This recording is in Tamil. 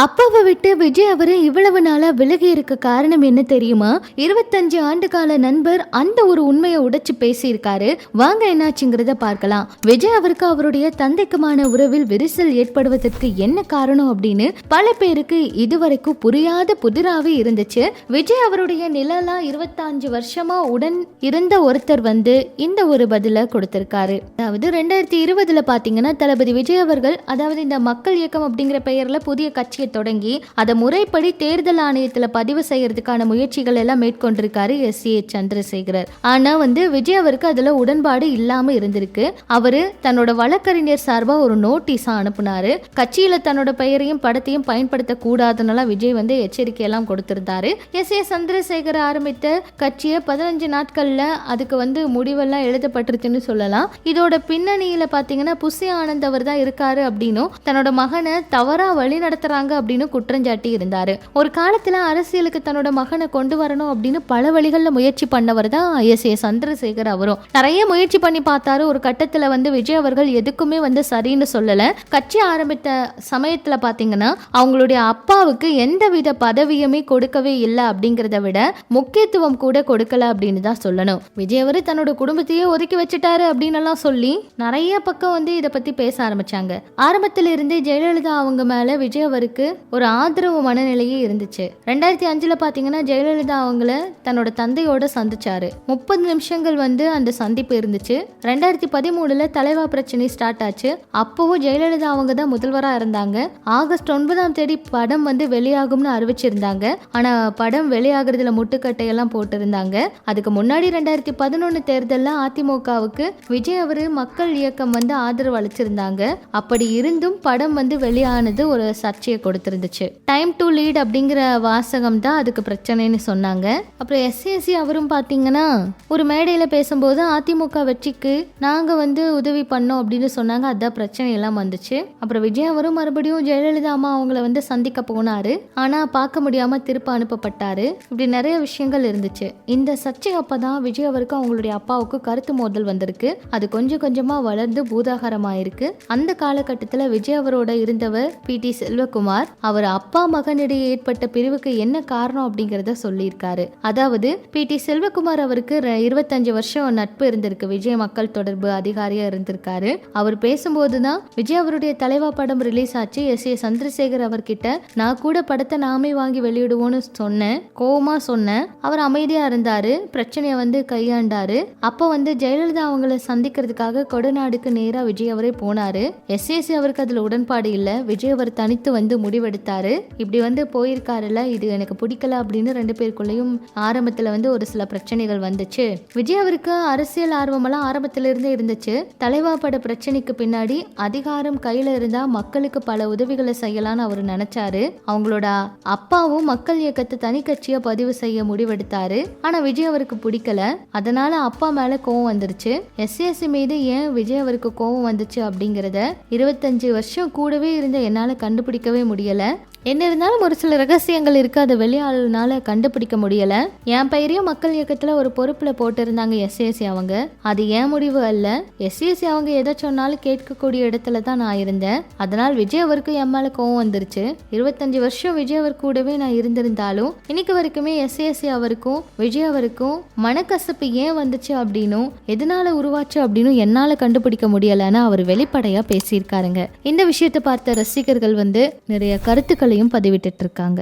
அப்பாவை விட்டு விஜய் அவரு இவ்வளவு நாளா விலகி இருக்க காரணம் என்ன தெரியுமா? இருபத்தஞ்சு ஆண்டு கால நண்பர் அந்த ஒரு உண்மையை உடைச்சு பேசியிருக்காரு. வாங்க என்னாச்சுங்கிறத பார்க்கலாம். விஜய் அவருக்கு அவருடைய தந்தைக்குமான உறவில் விரிசல் ஏற்படுவதற்கு என்ன காரணம் அப்படின்னு பல பேருக்கு இதுவரைக்கும் புரியாத புதிராவே இருந்துச்சு. விஜய் அவருடைய நிழலா இருபத்தஞ்சு வருஷமா உடன் இருந்த ஒருத்தர் வந்து இந்த ஒரு பதில கொடுத்திருக்காரு. அதாவது ரெண்டாயிரத்தி இருபதுல பாத்தீங்கன்னா தளபதி விஜய் அவர்கள் அதாவது இந்த மக்கள் இயக்கம் அப்படிங்கிற பெயர்ல புதிய கட்சி கட்சியை தொடங்கி அதை முறைப்படி தேர்தல் ஆணையத்தில் பதிவு செய்யறதுக்கான முயற்சிகள் எல்லாம் மேற்கொண்டிருக்காரு எஸ். ஏ. சந்திரசேகரர். ஆனா வந்து விஜய் அவருக்கு அதுல உடன்பாடு இல்லாம இருந்திருக்கு. அவரு தன்னோட வழக்கறிஞர் சார்பா ஒரு நோட்டீஸா அனுப்புனாரு. கட்சியில தன்னோட பெயரையும் படத்தையும் பயன்படுத்த கூடாதுன்னெல்லாம் விஜய் வந்து எச்சரிக்கை எல்லாம் கொடுத்திருந்தாரு. எஸ். ஏ. சந்திரசேகர் ஆரம்பித்த கட்சியை பதினஞ்சு நாட்கள்ல அதுக்கு வந்து முடிவெல்லாம் எழுதப்பட்டிருச்சுன்னு சொல்லலாம். இதோட பின்னணியில பாத்தீங்கன்னா புசி ஆனந்த் அவர் தான் இருக்காரு அப்படின்னும் தன்னோட மகனை தவறா வழி நடத்துறாங்க அப்படின்னு குற்றஞ்சாட்டி இருந்தார். ஒரு காலத்துல அரசியலுக்கு தன்னோட மகனை கொண்டு வரணும் அப்படின்னு பல வழிகளில் முயற்சி பண்ணவர் தான் எஸ். ஏ. சந்திரசேகர் அவரும். நிறைய முயற்சி பண்ணி பார்த்தாரு. ஒரு கட்டத்துல வந்து விஜய் அவர்கள் எதுக்குமே வந்து சரின்னு சொல்லலை. கட்சி ஆரம்பித்த சமயத்தில் பார்த்தீங்கன்னா அவங்களுடைய அப்பாவுக்கு எந்தவித பதவியுமே கொடுக்கவே இல்லை அப்படிங்கிறத விட முக்கியத்துவம் கூட கொடுக்கல அப்படின்னு தான் சொல்லணும். விஜய் அவர் தன்னோட குடும்பத்தையே ஒதுக்கி வச்சுட்டாரு அப்படின்னு எல்லாம் சொல்லி நிறைய பக்கம் வந்து இதை பத்தி பேச ஆரம்பிச்சாங்க. ஆரம்பத்திலிருந்தே ஜெயலலிதா அவங்க மேல விஜய் அவருக்கு ஒரு ஆதரவு மனநிலையே இருந்துச்சு. ரெண்டாயிரத்தி அஞ்சுல பாத்தீங்கன்னா ஜெயலலிதா அவங்கள தன்னோட தந்தையோட சந்திச்சாரு. முப்பது நிமிஷங்கள் வந்து அந்த சந்திப்பு இருந்துச்சு. ரெண்டாயிரத்தி பதிமூணுல தலைவா பிரச்சனை ஸ்டார்ட் ஆச்சு. அப்பவும் ஜெயலலிதா அவங்க தான் முதல்வரா இருந்தாங்க. ஆகஸ்ட் ஒன்பதாம் தேதி படம் வந்து வெளியாகும்னு அறிவிச்சிருந்தாங்க. ஆனா படம் வெளியாகிறதுல முட்டுக்கட்டையெல்லாம் போட்டிருந்தாங்க. அதுக்கு முன்னாடி ரெண்டாயிரத்தி பதினொன்னு தேர்தலில் அதிமுகவுக்கு விஜய் அவரு மக்கள் இயக்கம் வந்து ஆதரவு அளிச்சிருந்தாங்க. அப்படி இருந்தும் படம் வந்து வெளியானது ஒரு சர்ச்சையை கொடுத்துருந்துச்சு. டைம் டு லீட் அப்படிங்கிற வாசகம் தான் அதுக்கு பிரச்சனைன்னு சொன்னாங்க. அப்புறம் எஸ்எஸ்சி அவரும் பார்த்தீங்கன்னா ஒரு மேடையில் பேசும்போது அதிமுக வெற்றிக்கு நாங்கள் வந்து உதவி பண்ணோம் அப்படின்னு சொன்னாங்க. அதான் பிரச்சனை எல்லாம் வந்துச்சு. அப்புறம் விஜய் அவரும் மறுபடியும் ஜெயலலிதா அம்மா அவங்கள வந்து சந்திக்க போனாரு. ஆனால் பார்க்க முடியாமல் திருப்ப அனுப்பப்பட்டாரு. இப்படி நிறைய விஷயங்கள் இருந்துச்சு. இந்த சர்ச்சை அப்பதான் விஜய் அவருக்கு அவங்களுடைய அப்பாவுக்கு கருத்து மோதல் வந்திருக்கு. அது கொஞ்சம் கொஞ்சமாக வளர்ந்து பூதாகரமாயிருக்கு. அந்த காலகட்டத்தில் விஜய் அவரோட இருந்தவர் பி டி செல்வகுமார். அவர் அப்பா மகனிடையே ஏற்பட்ட பிரிவுக்கு என்ன காரணம் அப்படிங்கறத சொல்லியிருக்காரு. அதாவது பி. டி. செல்வகுமார் அவருக்கு இருபத்தஞ்சு வருஷம் நட்பு இருந்திருக்கு. விஜய் மக்கள் தொடர்பு அதிகாரியா இருந்திருக்காரு. அவர் பேசும்போது தான் விஜய் அவருடைய தலைவா படம் ரிலீஸ் ஆச்சு. எஸ். ஏ. சந்திரசேகர் அவர்கிட்ட நான் கூட படத்தை நாமே வாங்கி வெளியிடுவோன்னு சொன்னேன். கோவமா சொன்னேன். அவர் அமைதியா இருந்தாரு. பிரச்சனையை வந்து கையாண்டாரு. அப்போ வந்து ஜெயலலிதா அவங்கள சந்திக்கிறதுக்காக கொடநாடுக்கு நேரா விஜய் அவரே போனாரு. எஸ்ஏசி அவருக்கு அதுல உடன்பாடு இல்ல. விஜய் அவர் தனித்து வந்து முடிவெடுத்தாரு. இப்படி வந்து போயிருக்காருல இது எனக்கு பிடிக்கல அப்படின்னு ரெண்டு பேருக்குள்ளேயும் ஆரம்பத்துல வந்து ஒரு சில பிரச்சனைகள் வந்துச்சு. விஜய் அவருக்கு அரசியல் ஆர்வமெல்லாம் ஆரம்பத்துல இருந்தே இருந்துச்சு. தலைவா பட பிரச்சனைக்கு பின்னாடி அதிகாரம் கையில இருந்தா மக்களுக்கு பல உதவிகளை செய்யலாம்னு அவர் நினைச்சாரு. அவங்களோட அப்பாவும் மக்கள் இயக்கத்தை தனி கட்சியை பதிவு செய்ய முடிவெடுத்தாரு. ஆனா விஜய் அவருக்கு பிடிக்கல. அதனால அப்பா மேல கோவம் வந்துருச்சு. எஸ்எஸ்சி மீது ஏன் விஜய் அவருக்கு கோவம் வந்துச்சு அப்படிங்கறத இருபத்தஞ்சு வருஷம் கூடவே இருந்த என்னால கண்டுபிடிக்கவே முடியலை. என்ன இருந்தாலும் ஒரு சில ரகசியங்கள் இருக்கு. அதை வெளியாளனால கண்டுபிடிக்க முடியல. என் பெயரையும் மக்கள் இயக்கத்துல ஒரு பொறுப்புல போட்டிருந்தாங்க எஸ்ஏசி அவங்க. அது ஏன் முடிவு அல்ல. எஸ்ஏசி அவங்க எதை சொன்னாலும் கேட்கக்கூடிய இடத்துல தான் நான் இருந்தேன். அதனால் விஜய் அவருக்கு என் மேலே கோவம் வந்துருச்சு. இருபத்தஞ்சு வருஷம் விஜய் அவர் கூடவே நான் இருந்திருந்தாலும் இன்னைக்கு வரைக்குமே எஸ்ஏசி அவருக்கும் விஜய் அவருக்கும் மனக்கசப்பு ஏன் வந்துச்சு அப்படின்னும் எதனால உருவாச்சு அப்படின்னு என்னால கண்டுபிடிக்க முடியலன்னு அவர் வெளிப்படையா பேசியிருக்காருங்க. இந்த விஷயத்தை பார்த்த ரசிகர்கள் வந்து நிறைய கருத்துக்கள் கருத்துக்களையும் பதிவிட்டுட்டு இருக்காங்க